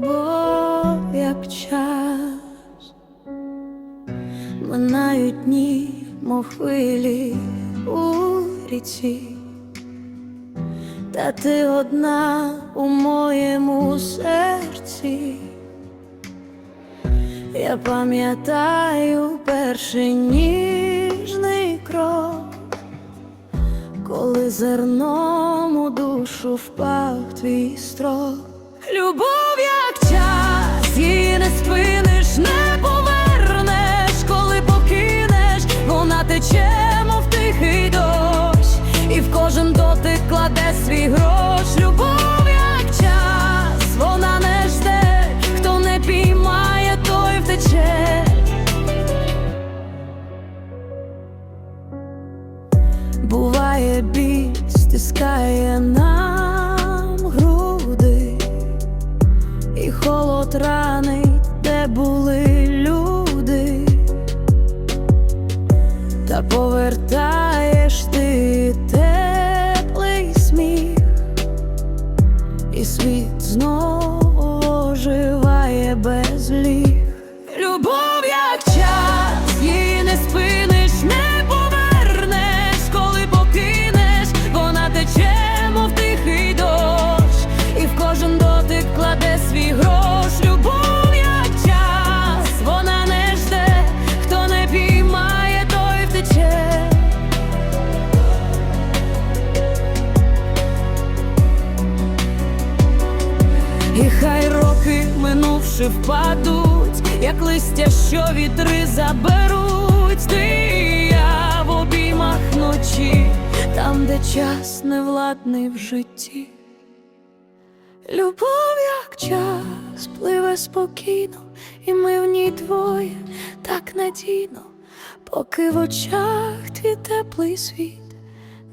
тобою, як час, минають дні, мов хвилі у ріці, та ти одна у моєму серці. Я пам'ятаю перший ніжний крок, коли зерном у душу впав твій строк. любов'я. Буває біль, стискає нам груди, і холод ранить, де були люди, та повертаєш ти теплий сміх, і світ знову роки минувши впадуть, як листя, що вітри заберуть, ти і я в обіймах ночі, там, де час невладний в житті. Любов, як час, пливе спокійно, і ми в ній двоє так надійно, поки в очах твій теплий світ,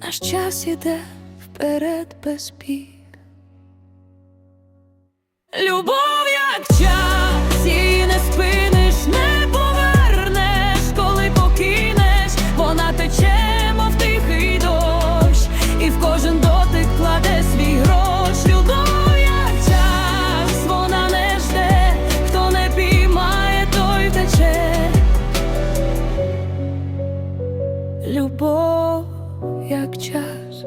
наш час іде вперед без пір. Любов як час, її не спиниш, не повернеш, коли покинеш, вона тече, мов тихий дощ, і в кожен дотик кладе свій грош. Любов як час, вона не жде, хто не піймає, той втече. Любов як час.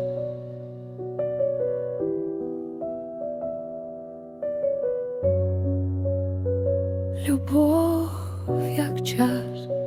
Бог як час.